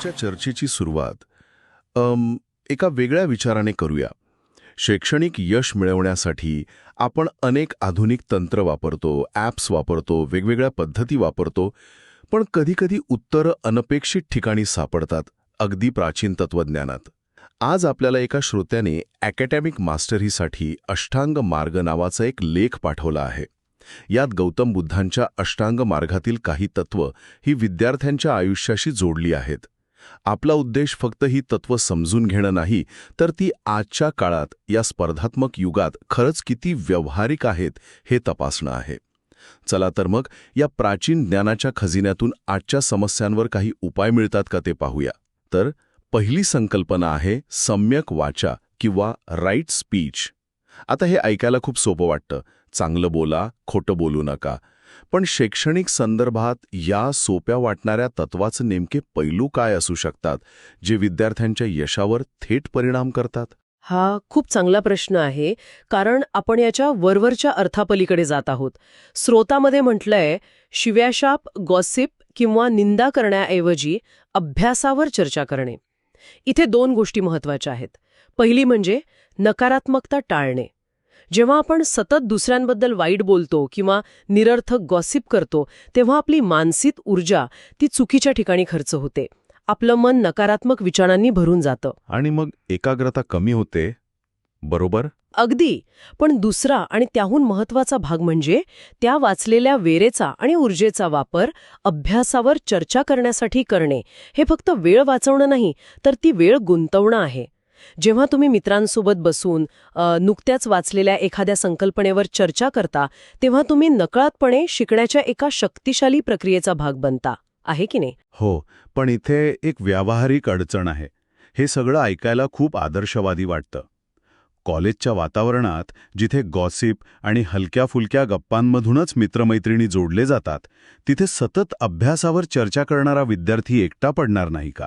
आजच्या चर्चेची सुरुवात अम, एका वेगळ्या विचाराने करूया. शैक्षणिक यश मिळवण्यासाठी आपण अनेक आधुनिक तंत्र वापरतो ॲप्स वापरतो वेगवेगळ्या पद्धती वापरतो पण कधीकधी उत्तरं अनपेक्षित ठिकाणी सापडतात अगदी प्राचीन तत्वज्ञानात आज आपल्याला एका श्रोत्याने अकॅडॅमिक मास्टरीसाठी अष्टांग मार्ग नावाचा एक लेख पाठवला आहे. यात गौतम बुद्धांच्या अष्टांग मार्गातील काही तत्व ही विद्यार्थ्यांच्या आयुष्याशी जोडली आहेत. आपला उद्देश फक्त ही तत्व समजून घेणं नाही तर ती आजच्या काळात या स्पर्धात्मक युगात खरंच किती व्यावहारिक आहेत हे तपासणं आहे. चला तर मग या प्राचीन ज्ञानाच्या खजिन्यातून आजच्या समस्यांवर काही उपाय मिळतात का ते पाहूया. तर पहिली संकल्पना आहे सम्यक वाचा किंवा राईट स्पीच. आता हे ऐकायला खूप सोपं वाटतं. चांगलं बोला खोटं बोलू नका. पण शैक्षणिक संदर्भात या सोप्या वाटणाऱ्या तत्वाचे नेमके पैलू काय असू शकतात जे विद्यार्थ्यांच्या यशावर थेट परिणाम करतात? हा खूप चांगला प्रश्न आहे कारण आपण याच्या वरवरच्या अर्थापलीकडे जात आहोत. स्रोतामध्ये म्हटलंय शिव्याशाप गॉसिप किंवा निंदा करण्याऐवजी अभ्यासावर चर्चा करणे. इथे दोन गोष्टी महत्त्वाच्या आहेत. पहिली म्हणजे नकारात्मकता टाळणे. जेव्हा आपण सतत दुसऱ्यांबद्दल वाईट बोलतो किंवा निरर्थक गॉसिप करतो तेव्हा आपली मानसिक ऊर्जा ती चुकीच्या ठिकाणी खर्च होते. आपलं मन नकारात्मक विचारांनी भरून जातं. आणि मग एकाग्रता कमी होते बरोबर? अगदी. पण दुसरा आणि त्याहून महत्त्वाचा भाग म्हणजे त्या वाचलेल्या वेरेचा आणि ऊर्जेचा वापर अभ्यासावर चर्चा करण्यासाठी करणे. हे फक्त वेळ वाचवणं नाही तर ती वेळ गुंतवणं आहे. जेव्हा तुम्ही मित्रांसोबत बसून नुकत्याच वाचलेल्या एखाद्या संकल्पनेवर चर्चा करता तेव्हा तुम्ही नकळतपणे शिकण्याच्या एका शक्तिशाली प्रक्रियेचा भाग बनता. आहे की नाही? हो पण इथे एक व्यावहारिक अडचण आहे. हे सगळं ऐकायला खूप आदर्शवादी वाटतं. कॉलेजच्या वातावरणात जिथे गॉसिप आणि हलक्या फुलक्या गप्पांमधूनच मित्रमैत्रिणी जोडले जातात तिथे सतत अभ्यासावर चर्चा करणारा विद्यार्थी एकटा पडणार नाही का?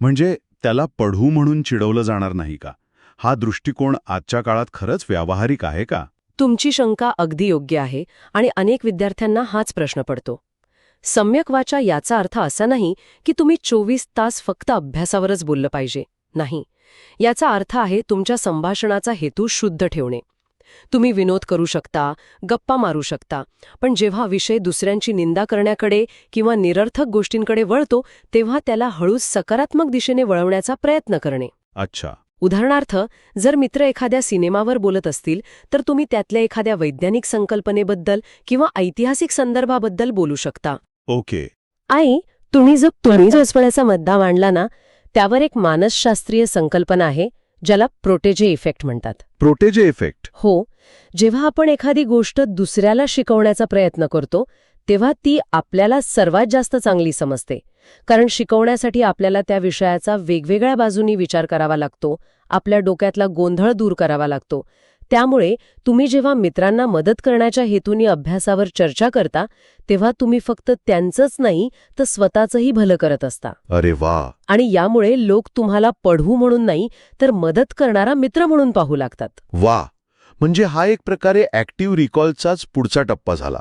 म्हणजे त्याला पढू म्हणून चिडवलं जाणार नाही का? हा दृष्टिकोन आजच्या काळात खरंच व्यावहारिक आहे का? तुमची शंका अगदी योग्य आहे आणि अनेक विद्यार्थ्यांना हाच प्रश्न पडतो. सम्यक वाचा याचा अर्थ असा नाही की तुम्ही चोवीस तास फक्त अभ्यासावरच बोललं पाहिजे. नाही. याचा अर्थ आहे तुमच्या संभाषणाचा हेतू शुद्ध ठेवणे. तुम्ही विनोद करू शकता गप्पा मारू शकता. पण जेव्हा विषय दुसऱ्यांची निंदा करण्याकडे किंवा निरर्थक गोष्टींकडे वळतो तेव्हा त्याला हळूच सकारात्मक दिशेने वळवण्याचा प्रयत्न करणे. अच्छा. उदाहरणार्थ जर मित्र एखाद्या सिनेमावर बोलत असतील तर तुम्ही त्यातल्या एखाद्या वैज्ञानिक संकल्पनेबद्दल किंवा ऐतिहासिक संदर्भाबद्दल बोलू शकता. ओके. आई तुम्ही जो तुम्ही जो अस्वळ्याचा मुद्दा मांडला ना त्यावर एक मानसशास्त्रीय संकल्पना आहे. ज्याला प्रोटेजे इफेक्ट म्हणतात. Protégé effect? हो जेव्हा आपण एखादी गोष्ट दुसऱ्याला शिकवण्याचा प्रयत्न करतो तेव्हा ती आपल्याला सर्वात जास्त चांगली समजते. कारण शिकवण्यासाठी आपल्याला त्या विषयाचा वेगवेगळ्या बाजूनी विचार करावा लागतो आपल्या डोक्यातला गोंधळ दूर करावा लागतो. त्यामुळे तुम्ही जेव्हा मित्रांना मदत करण्याच्या हेतूने अभ्यासावर चर्चा करता तेव्हा तुम्ही फक्त त्यांचंच नाही तर स्वतःचंही भलं करत असता. अरे वा. आणि यामुळे लोक तुम्हाला पढू म्हणून नाही तर मदत करणारा मित्र म्हणून पाहू लागतात. वा. म्हणजे हा एक प्रकारे ॲक्टिव्ह रिकॉलचाच पुढचा टप्पा झाला.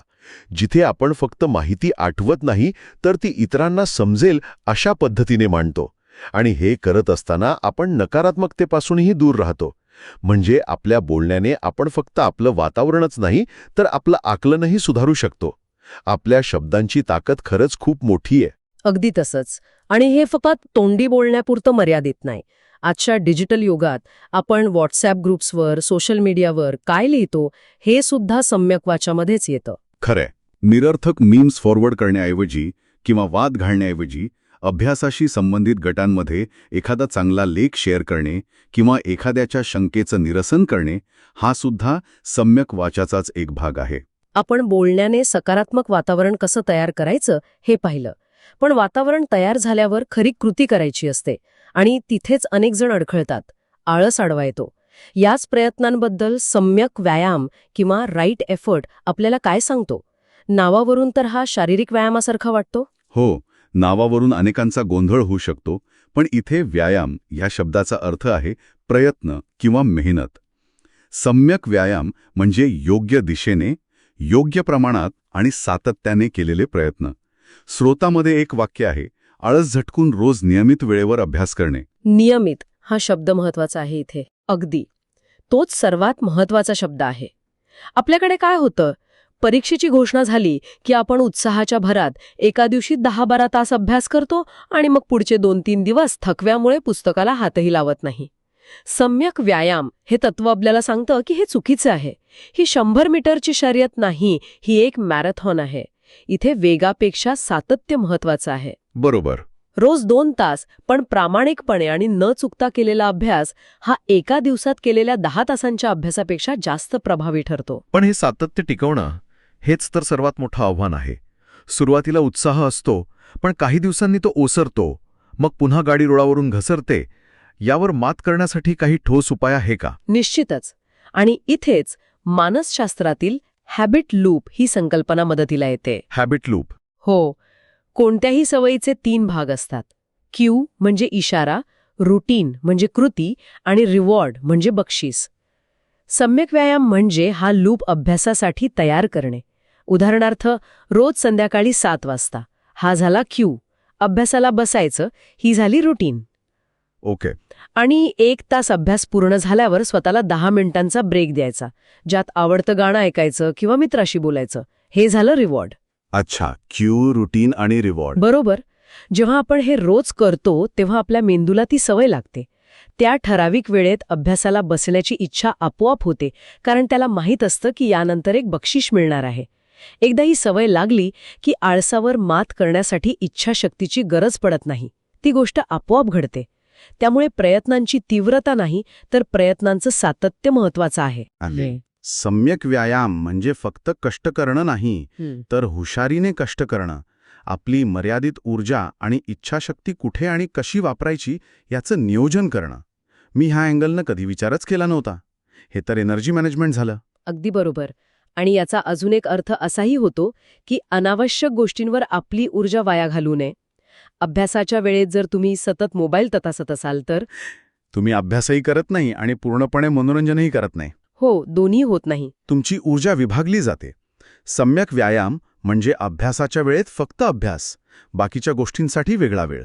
जिथे आपण फक्त माहिती आठवत नाही तर ती इतरांना समजेल अशा पद्धतीने मांडतो. आणि हे करत असताना आपण नकारात्मकतेपासूनही दूर राहतो. म्हणजे आपल्या बोलण्याने आपण फक्त आपलं वातावरणच नाही तर आपलं आकलनही सुधारू शकतो. आपल्या शब्दांची ताकद खरंच खूप मोठी आहे. अगदी तसंच. आणि हे फक्त तोंडी बोलण्यापुरतं मर्यादित नाही. आजच्या डिजिटल युगात आपण व्हॉट्सॲप ग्रुप्सवर सोशल मीडियावर काय लिहितो हे सुद्धा सम्यक वाचामध्येच येतं. खरंय. निरर्थक मीम्स फॉरवर्ड करण्याऐवजी किंवा वाद घालण्याऐवजी अभ्यासाशी संबंधित गटांमध्ये एखादा चांगला लेख शेअर करणे किंवा एखाद्याच्या शंकेचं निरसन करणे हा सुद्धा सम्यक वाचाचाच एक भाग आहे. आपण बोलण्याने सकारात्मक वातावरण कसं तयार करायचं हे पाहिलं. पण वातावरण तयार झाल्यावर खरी कृती करायची असते आणि तिथेच अनेक जण अडखळतात आळस अडवा येतो. याच प्रयत्नांबद्दल सम्यक व्यायाम किंवा राईट एफर्ट आपल्याला काय सांगतो? नावावरून तर हा शारीरिक व्यायामासारखा वाटतो? हो नावावरून अनेकांचा गोंधळ होऊ शकतो पण इथे व्यायाम ह्या शब्दाचा अर्थ आहे प्रयत्न किंवा मेहनत. सम्यक व्यायाम म्हणजे योग्य दिशेने योग्य प्रमाणात आणि सातत्याने केलेले प्रयत्न. स्रोतामध्ये एक वाक्य आहे आळस झटकून रोज नियमित वेळेवर अभ्यास करणे. नियमित हा शब्द महत्त्वाचा आहे इथे. अगदी. तोच सर्वात महत्त्वाचा शब्द आहे. आपल्याकडे काय होतं? परीक्षेची घोषणा झाली की आपण उत्साहाच्या भरात एका दिवशी दहा बारा तास अभ्यास करतो आणि मग पुढचे दोन तीन दिवस थकव्यामुळे पुस्तकाला हातही लावत नाही. सम्यक व्यायाम हे तत्व आपल्याला सांगतं की हे चुकीचं आहे. ही शंभर मीटरची शर्यत नाही ही एक मॅरेथॉन आहे. इथे वेगापेक्षा सातत्य महत्वाचं आहे. बरोबर. रोज दोन तास पण प्रामाणिकपणे आणि न चुकता केलेला अभ्यास हा एका दिवसात केलेल्या दहा तासांच्या अभ्यासापेक्षा जास्त प्रभावी ठरतो. पण हे सातत्य टिकवणं हेच तर सर्वात मोठं आव्हान आहे. सुरुवातीला उत्साह असतो पण काही दिवसांनी तो ओसरतो मग पुन्हा गाडी रुळावरून घसरते. यावर मात करण्यासाठी काही ठोस उपाय आहे का? निश्चितच. आणि इथेच मानसशास्त्रातील हॅबिट लूप ही संकल्पना मदतीला येते. हॅबिट लूप हो. कोणत्याही सवयीचे तीन भाग असतात. क्यू म्हणजे इशारा रुटीन म्हणजे कृती आणि रिवॉर्ड म्हणजे बक्षीस. सम्यक व्यायाम म्हणजे हा लूप अभ्यासासाठी तयार करणे. उदाहरणार्थ रोज संध्याकाळी सात वाजता. हा झाला क्यू. अभ्यासाला बसायचं ही झाली रुटीन. ओके. आणि एक तास अभ्यास पूर्ण झाल्यावर स्वतःला दहा मिनिटांचा ब्रेक द्यायचा. ज्यात आवडतं गाणं ऐकायचं किंवा मित्राशी बोलायचं. हे झालं रिवॉर्ड. अच्छा क्यू रुटीन आणि रिवॉर्ड. बरोबर. जेव्हा आपण हे रोज करतो तेव्हा आपल्या मेंदूला ती सवय लागते. त्या ठराविक वेळेत अभ्यासाला बसण्याची इच्छा आपोआप होते कारण त्याला माहीत असतं की यानंतर एक बक्षीस मिळणार आहे. एकदा ही सवय लागली की आळसावर मात करण्यासाठी इच्छाशक्तीची गरज पडत नाही. ती गोष्ट आपोआप घडते. त्यामुळे प्रयत्नांची तीव्रता नाही तर प्रयत्नांचं सातत्य महत्वाचं आहे. सम्यक व्यायाम म्हणजे फक्त कष्ट करणं नाही. तर हुशारीने कष्ट करणं. आपली मर्यादित ऊर्जा आणि इच्छाशक्ती कुठे आणि कशी वापरायची याचं नियोजन करणं. मी ह्या अँगलनं कधी विचारच केला नव्हता. हे तर एनर्जी मॅनेजमेंट झालं. अगदी बरोबर. आणि याचा अजून एक अर्थ असाही होतो की अनावश्यक गोष्टींवर आपली ऊर्जा वाया घालू नये. अभ्यासाच्या वेळेत जर तुम्ही सतत मोबाईल तपासत असाल तर? तुम्ही अभ्यासही करत नाही आणि पूर्णपणे मनोरंजनही करत नाही. हो दोन्ही होत नाही. तुमची ऊर्जा विभागली जाते. सम्यक व्यायाम म्हणजे अभ्यासाच्या वेळेत फक्त अभ्यास बाकीच्या गोष्टींसाठी वेगळा वेळ.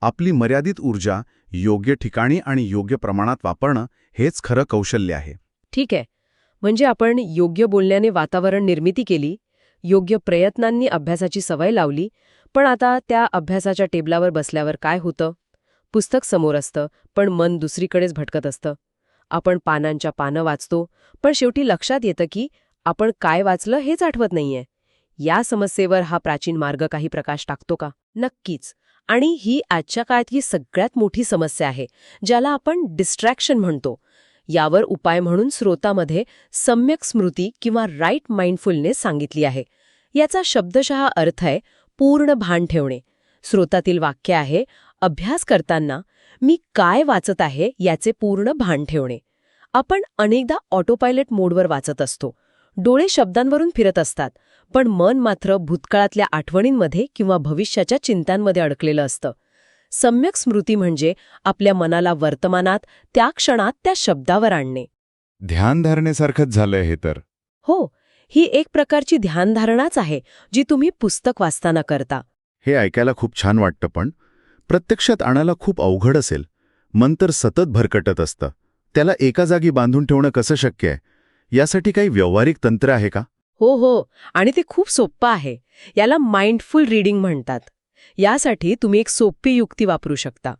आपली मर्यादित ऊर्जा योग्य ठिकाणी आणि योग्य प्रमाणात वापरणं हेच खरं कौशल्य आहे. ठीक आहे. म्हणजे आपण योग्य बोलण्याने वातावरण निर्मिती केली योग्य प्रयत्नांनी अभ्यासाची सवय लावली पण आता त्या अभ्यासाच्या टेबलावर बसल्यावर काय होतं? पुस्तक समोर असतं पण मन दुसरीकडेच भटकत असतं. आपण पानांच्या पानं वाचतो पण शेवटी लक्षात येतं की आपण काय वाचलं हेच आठवत नाहीये. या समस्येवर हा प्राचीन मार्ग काही प्रकाश टाकतो का? नक्कीच. आणि ही आजच्या काळातली सगळ्यात मोठी समस्या आहे ज्याला आपण डिस्ट्रॅक्शन म्हणतो. यावर उपाय म्हणून स्रोतामध्ये सम्यक स्मृती किंवा राईट माइंडफुलनेस सांगितली आहे. याचा शब्दशः अर्थ आहे पूर्ण भान ठेवणे. स्रोतातील वाक्य आहे अभ्यास करताना मी काय वाचत आहे याचे पूर्ण भान ठेवणे. आपण अनेकदा ऑटोपायलट मोडवर वाचत असतो. डोळे शब्दांवरून फिरत असतात पण मन मात्र भूतकाळातल्या आठवणींमध्ये किंवा भविष्याच्या चिंतांमध्ये अडकलेलं असतं. सम्यक स्मृती म्हणजे आपल्या मनाला वर्तमानात त्या क्षणात त्या शब्दावर आणणे. ध्यानधारणेसारखंच झालंय हे तर. हो ही एक प्रकारची ध्यानधारणाच आहे जी तुम्ही पुस्तक वाचताना करता. हे ऐकायला खूप छान वाटतं पण प्रत्यक्षात आणायला खूप अवघड असेल. मन तर सतत भरकटत असतं. त्याला एका जागी बांधून ठेवणं कसं शक्य आहे? यासाठी काही व्यावहारिक तंत्र आहे का? हो हो आणि ते खूप सोप्पं आहे. याला माइंडफुल रीडिंग म्हणतात. यासाठी तुम्ही एक सोपी युक्ती वापरू शकता.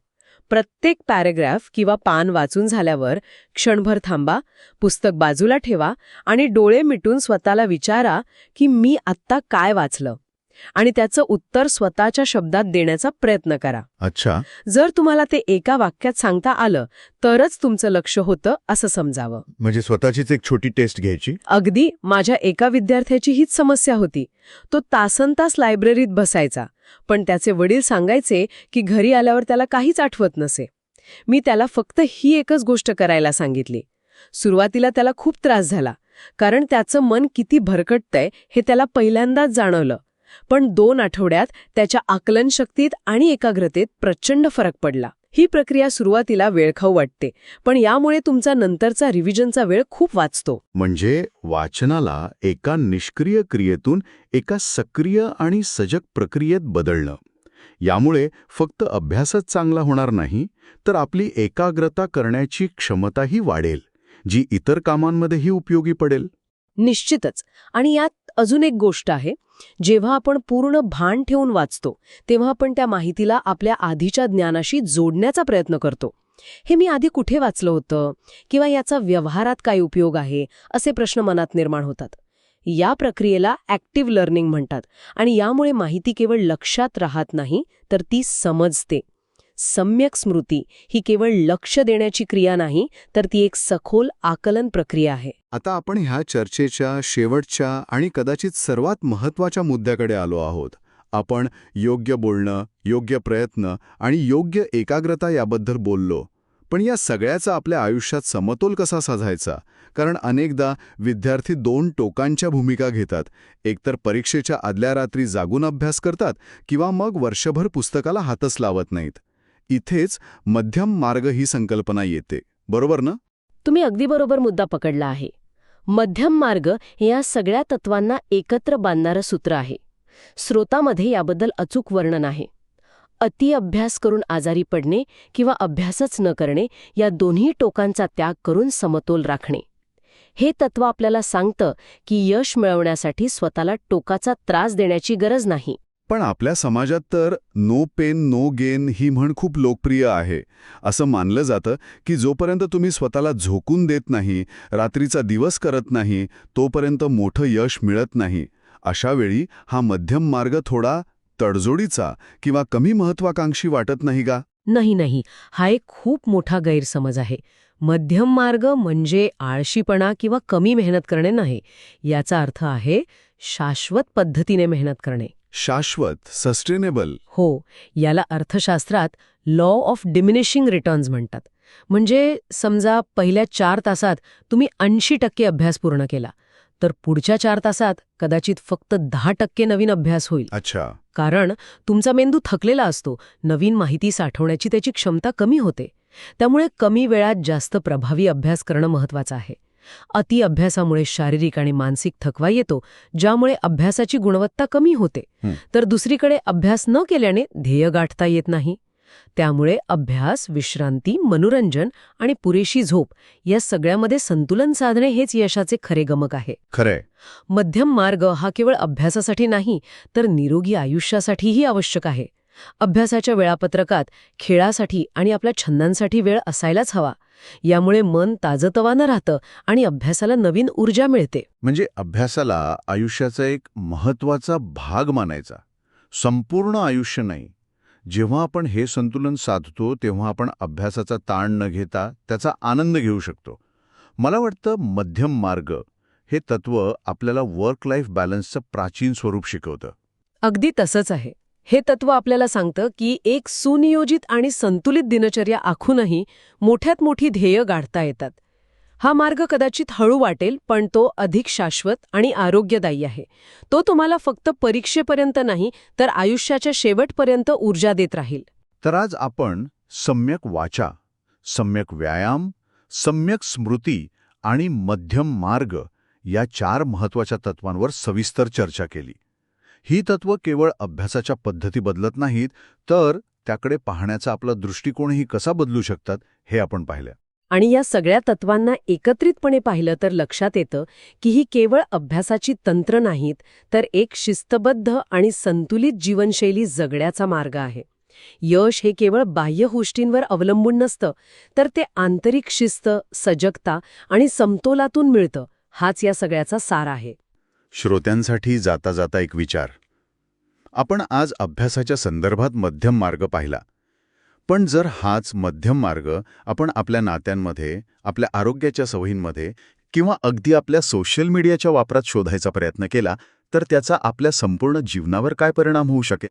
प्रत्येक पॅरेग्राफ किंवा पान वाचून झाल्यावर क्षणभर थांबा पुस्तक बाजूला ठेवा आणि डोळे मिटून स्वतःला विचारा की मी आत्ता काय वाचलं? आणि त्याचं उत्तर स्वतःच्या शब्दात देण्याचा प्रयत्न करा. अच्छा. जर तुम्हाला ते एका वाक्यात सांगता आलं तरच तुमचं लक्ष होतं असं समजावं. म्हणजे स्वतःचीच एक छोटी टेस्ट घ्यायची? अगदी. माझ्या एका विद्यार्थ्याची हीच समस्या होती. तो तासनतास लायब्ररीत बसायचा. पण त्याचे वडील सांगायचे की घरी आल्यावर त्याला काहीच आठवत नसे. मी त्याला फक्त ही एकच गोष्ट करायला सांगितली. सुरुवातीला त्याला खूप त्रास झाला कारण त्याचं मन किती भरकटतंय हे त्याला पहिल्यांदाच जाणवलं. पण दोन आठवड्यात त्याच्या आकलनशक्तीत आणि एकाग्रतेत प्रचंड फरक पडला. ही प्रक्रिया सुरुवातीला वेळखाऊ वाटते पण यामुळे तुमचा नंतरचा रिव्हिजनचा वेळ खूप वाचतो. म्हणजे वाचनाला एका निष्क्रिय क्रियेतून एका सक्रिय आणि सजग प्रक्रियेत बदलणं. यामुळे फक्त अभ्यासच चांगला होणार नाही तर आपली एकाग्रता करण्याची क्षमताही वाढेल जी इतर कामांमध्येही उपयोगी पडेल. निश्चितच. आणि यात अजून एक गोष्ट आहे. जेव्हा आपण पूर्ण भान ठेवून वाचतो तेव्हा आपण त्या माहितीला आपल्या आधीच्या ज्ञानाशी जोडण्याचा प्रयत्न करतो. हे मी आधी कुठे वाचलं होतं? किंवा याचा व्यवहारात काय उपयोग आहे? असे प्रश्न मनात निर्माण होतात. या प्रक्रियेला ॲक्टिव्ह लर्निंग म्हणतात. आणि यामुळे माहिती केवळ लक्षात राहत नाही तर ती समजते. सम्यक स्मृती ही केवळ लक्ष देण्याची क्रिया नाही तर ती एक सखोल आकलन प्रक्रिया आहे. आता आपण ह्या चर्चेच्या शेवटच्या आणि कदाचित सर्वात महत्त्वाच्या मुद्द्याकडे आलो आहोत. आपण योग्य बोलणं योग्य प्रयत्न आणि योग्य एकाग्रता याबद्दल बोललो. पण या सगळ्याचा आपल्या आयुष्यात समतोल कसा साधायचा? कारण अनेकदा विद्यार्थी दोन टोकांच्या भूमिका घेतात. एकतर परीक्षेच्या आदल्या रात्री जागून अभ्यास करतात किंवा मग वर्षभर पुस्तकाला हातच लावत नाहीत. इथेच मध्यम मार्ग ही संकल्पना येते. बरोबर ना? तुम्ही अगदी बरोबर मुद्दा पकडला आहे. मध्यम मार्ग हे या सगळ्या तत्वांना एकत्र बांधणारं सूत्र आहे. स्रोतामध्ये याबद्दल अचूक वर्णन आहे. अति अभ्यास करून आजारी पडणे किंवा अभ्यासच न करणे या दोन्ही टोकांचा त्याग करून समतोल राखणे. हे तत्व आपल्याला सांगतं की यश मिळवण्यासाठी स्वतःला टोकाचा त्रास देण्याची गरज नाही. पण आपल्या समाजात तर नो पेन नो गेन ही म्हण खूप लोकप्रिय आहे. असं मानलं जातं की जोपर्यंत तुम्ही स्वतःला झोकून देत नाही रात्रीचा दिवस करत नाही तोपर्यंत मोठं यश मिळत नाही. अशा वेळी हा मध्यम मार्ग थोडा तडजोडीचा किंवा कमी महत्वाकांक्षी वाटत नाही का? नाही नाही. हा एक खूप मोठा गैरसमज आहे. मध्यम मार्ग म्हणजे आळशीपणा किंवा कमी मेहनत करणे नाही. याचा अर्थ आहे शाश्वत पद्धतीने मेहनत करणे. शाश्वत सस्टेनेबल हो याला अर्थशास्त्रात लॉ ऑफ डिमिनिशिंग रिटर्न्स म्हणतात. म्हणजे समजा पहिल्या चार तासात तुम्ही ऐंशी टक्के अभ्यास पूर्ण केला तर पुढच्या चार तासात कदाचित फक्त दहा टक्के नवीन अभ्यास होईल. अच्छा. कारण तुमचा मेंदू थकलेला असतो नवीन माहिती साठवण्याची त्याची क्षमता कमी होते. त्यामुळे कमी वेळात जास्त प्रभावी अभ्यास करणं महत्वाचं आहे. अति अभ्यासामुळे शारीरिक आणि मानसिक थकवा येतो ज्यामुळे अभ्यासाची गुणवत्ता कमी होते. तर दुसरीकडे अभ्यास न केल्याने ध्येय गाठता येत नाही. त्यामुळे अभ्यास विश्रांती मनोरंजन आणि पुरेशी झोप या सगळ्यामध्ये संतुलन साधणे हेच यशाचे खरे गमक आहे. खरंय मध्यम मार्ग हा केवळ अभ्यासासाठी नाही तर निरोगी आयुष्यासाठीही आवश्यक आहे. अभ्यासाच्या वेळापत्रकात खेळासाठी आणि आपल्या छंदांसाठी वेळ असायलाच हवा. यामुळे मन ताजतवानं राहतं आणि अभ्यासाला नवीन ऊर्जा मिळते. म्हणजे अभ्यासाला आयुष्याचा एक महत्त्वाचा भाग मानायचा. संपूर्ण आयुष्य नाही. जेव्हा आपण हे संतुलन साधतो तेव्हा आपण अभ्यासाचा ताण न घेता त्याचा आनंद घेऊ शकतो. मला वाटतं मध्यम मार्ग हे तत्व आपल्याला वर्क लाईफ बॅलन्सचं प्राचीन स्वरूप शिकवतं. अगदी तसंच आहे. हे तत्व आपल्याला सांगतं की एक सुनियोजित आणि संतुलित दिनचर्या आखूनही मोठ्यात मोठी ध्येय गाठता येतात. हा मार्ग कदाचित हळू वाटेल पण तो अधिक शाश्वत आणि आरोग्यदायी आहे. तो तुम्हाला फक्त परीक्षेपर्यंत नाही तर आयुष्याच्या शेवटपर्यंत ऊर्जा देत राहील. तर आज आपण सम्यक वाचा सम्यक व्यायाम सम्यक स्मृती आणि मध्यम मार्ग या चार महत्त्वाच्या तत्वांवर सविस्तर चर्चा केली. ही तत्व केवळ अभ्यासाच्या पद्धती बदलत नाहीत तर त्याकडे पाहण्याचा आपला दृष्टिकोनही कसा बदलू शकतात हे आपण पाहिलं. आणि या सगळ्या तत्वांना एकत्रितपणे पाहिलं तर लक्षात येतं की ही केवळ अभ्यासाची तंत्र नाहीत तर एक शिस्तबद्ध आणि संतुलित जीवनशैली जगण्याचा मार्ग आहे. यश हे केवळ बाह्य गोष्टींवर अवलंबून नसतं तर ते आंतरिक शिस्त सजगता आणि समतोलातून मिळतं हाच या सगळ्याचा सार आहे. श्रोत्यांसाठी जाता जाता एक विचार. आपण आज अभ्यासाच्या संदर्भात मध्यम मार्ग पाहिला. पण जर हाच मध्यम मार्ग आपण आपल्या नात्यांमध्ये आपल्या आरोग्याच्या सवयींमध्ये किंवा अगदी आपल्या सोशल मीडियाच्या वापरात शोधायचा प्रयत्न केला तर त्याचा आपल्या संपूर्ण जीवनावर काय परिणाम होऊ शकेल?